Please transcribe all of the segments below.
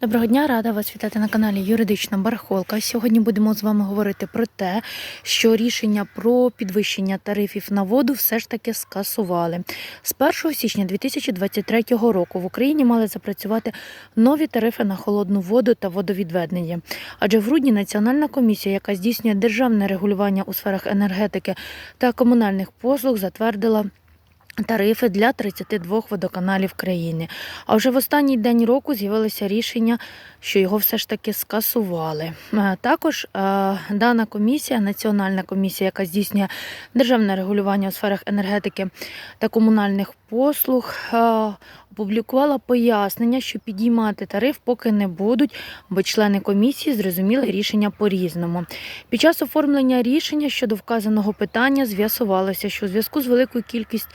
Доброго дня, рада вас вітати на каналі Юридична Барахолка. Сьогодні будемо з вами говорити про те, що рішення про підвищення тарифів на воду все ж таки скасували. З 1 січня 2023 року в Україні мали запрацювати нові тарифи на холодну воду та водовідведення. Адже в грудні Національна комісія, яка здійснює державне регулювання у сферах енергетики та комунальних послуг, затвердила. Тарифи для 32 водоканалів країни. А вже в останній день року з'явилося рішення, що його все ж таки скасували. Е, Також е, дана комісія, національна комісія, яка здійснює державне регулювання у сферах енергетики та комунальних послуг, е, опублікувала пояснення, що підіймати тариф поки не будуть, бо члени комісії зрозуміли рішення по-різному. Під час оформлення рішення щодо вказаного питання з'ясувалося, що у зв'язку з великою кількістю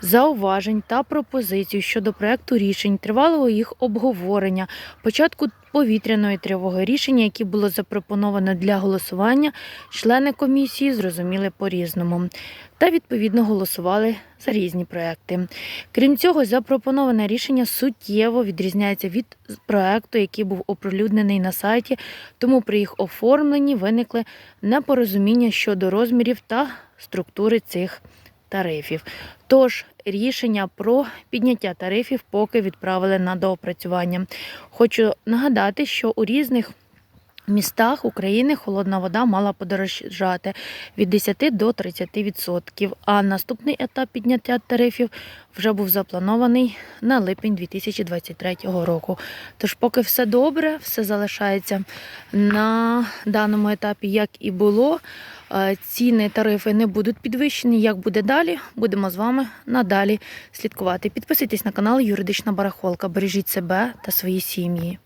зауважень та пропозицій щодо проекту рішень, тривалого їх обговорення, початку повітряної тривоги, рішення, які було запропоновано для голосування, члени комісії зрозуміли по-різному та відповідно голосували за різні проекти. Крім цього, запропоноване рішення суттєво відрізняється від проекту, який був оприлюднений на сайті, тому при їх оформленні виникли непорозуміння щодо розмірів та структури цих тарифів. Тож рішення про підняття тарифів поки відправили на доопрацювання. Хочу нагадати, що у різних містах України холодна вода мала подорожати від 10 до 30%, а наступний етап підняття тарифів вже був запланований на липень 2023 року. Тож, поки все добре, все залишається на даному етапі, як і було. Е, Ціни, тарифи не будуть підвищені. Як буде далі, будемо з вами надалі слідкувати. Підписуйтесь на канал Юридична Барахолка. Бережіть себе та свої сім'ї.